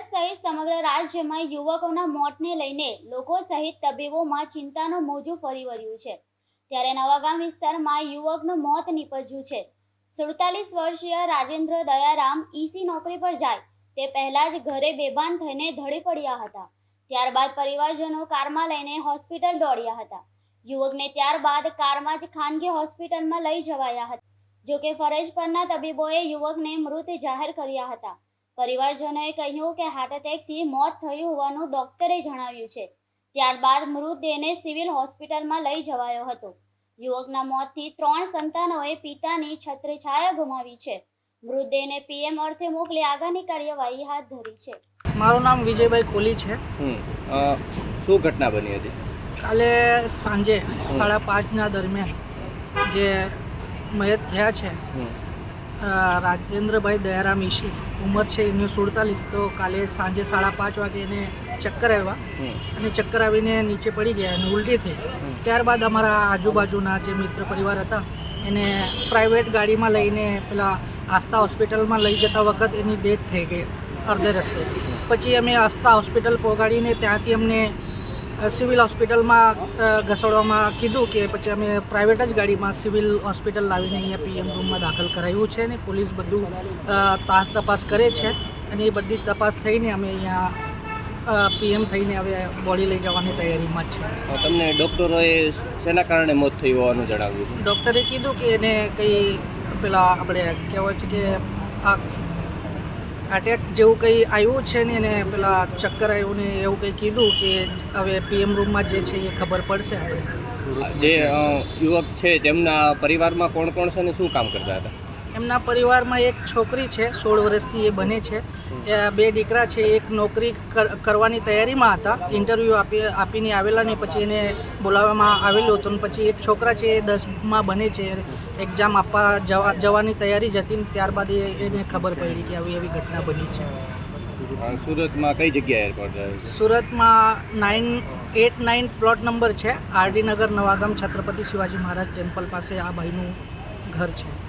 સુરત સહિત સમગ્ર રાજ્યમાં યુવકોના મોતને લઈને લોકો સહિત તબીબોમાં ચિંતાનું મોજું ફરી વળ્યું છે. ત્યારે નવાગામ વિસ્તારમાં યુવકનું મોત નીપજ્યું છે. સુડતાલીસ વર્ષીય રાજેન્દ્ર દયારામ ઈસી નોકરી પર જાય, તે પહેલા જ ઘરે બેભાન થઈને ધડી પડ્યા હતા. ત્યારબાદ પરિવારજનો કારમાં લઈને હોસ્પિટલ દોડ્યા હતા. યુવકને ત્યારબાદ કારમાં જ ખાનગી હોસ્પિટલમાં લઈ જવાયા હતા. જોકે ફરજ પરના તબીબોએ યુવકને મૃત જાહેર કર્યા હતા. પરિવારજનોએ કહ્યું કે હાર્ટ એટેકથી મોત થયું હોવાનું ડોક્ટરે જણાવ્યું છે. ત્યારબાદ મૃતદેહને સિવિલ હોસ્પિટલમાં લઈ જવાયો હતો. યુવકના મોતથી ત્રણ સંતાનોએ પિતાની છત્રછાયા ગુમાવી છે. મૃતદેહને પીએમ અર્થે મોકલી આગળની કાર્યવાહી હાથ ધરી છે. મારું નામ વિજયભાઈ કોલી છે. શું ઘટના બની હતી? કાલે સાંજે સાડા પાંચના દરમિયાન જે મયત થયા છે રાજેન્દ્રભાઈ દયારામ ઈશી. ઉંમર છે એની સુડતાલીસ તો કાલે સાંજે સાડા પાંચ વાગે એને ચક્કર આવ્યા. અને ચક્કર આવીને નીચે પડી ગયા અને ઉલટી થઈ. ત્યારબાદ અમારા આજુબાજુના જે મિત્ર પરિવાર હતા એને પ્રાઇવેટ ગાડીમાં લઈને પેલા આસ્થા હોસ્પિટલમાં લઈ જતા વખત એની ડેથ થઈ ગઈ અડધે રસ્તે. પછી અમે આસ્થા હોસ્પિટલ પહોંચાડીને ત્યાંથી અમને સિવિલ હોસ્પિટલમાં ઘસાડવામાં કીધું કે પછી અમે પ્રાઇવેટ જ ગાડીમાં સિવિલ હોસ્પિટલ લાવીને અહીંયા પીએમ રૂમમાં દાખલ કરાવ્યું છે અને પોલીસ બધું તાસ તપાસ કરે છે અને એ બધી તપાસ થઈને અમે અહીંયા પીએમ થઈને હવે બોડી લઈ જવાની તૈયારીમાં છે તમને ડૉક્ટરોએ શેના કારણે મોત થયું હોવાનું જણાવ્યું ડૉક્ટરે કીધું કે એને કંઈ પેલા આપણે કહેવાય છે કે આ અટેક જેવું કંઈ આવ્યું છે ને એને પેલા ચક્કર આવ્યું ને એવું કંઈ કીધું કે હવે પીએમ રૂમમાં જે છે એ ખબર પડશે જે યુવક છે, તેમના પરિવારમાં કોણ કોણ છે ને શું કામ કરતા હતા? એમના પરિવારમાં એક છોકરી છે સોળ વર્ષની એ બને છે. એ બે દીકરા છે એક નોકરી કર- કરવાની તૈયારીમાં હતા. ઇન્ટરવ્યૂ આપી આપીને આવેલા ને પછી એને બોલાવવામાં આવેલું હતું ને પછી એક છોકરા છે એ દસમાં બને છે. એક્ઝામ આપવા જવા જવાની તૈયારી જ હતી ને ત્યારબાદ એ એને ખબર પડી કે આવી એવી ઘટના બની છે. સુરતમાં કઈ જગ્યાએ સુરતમાં nine eight nine plot number છે. આરડી નગર નવાગામ છત્રપતિ શિવાજી મહારાજ ટેમ્પલ પાસે આ ભાઈનું ઘર છે.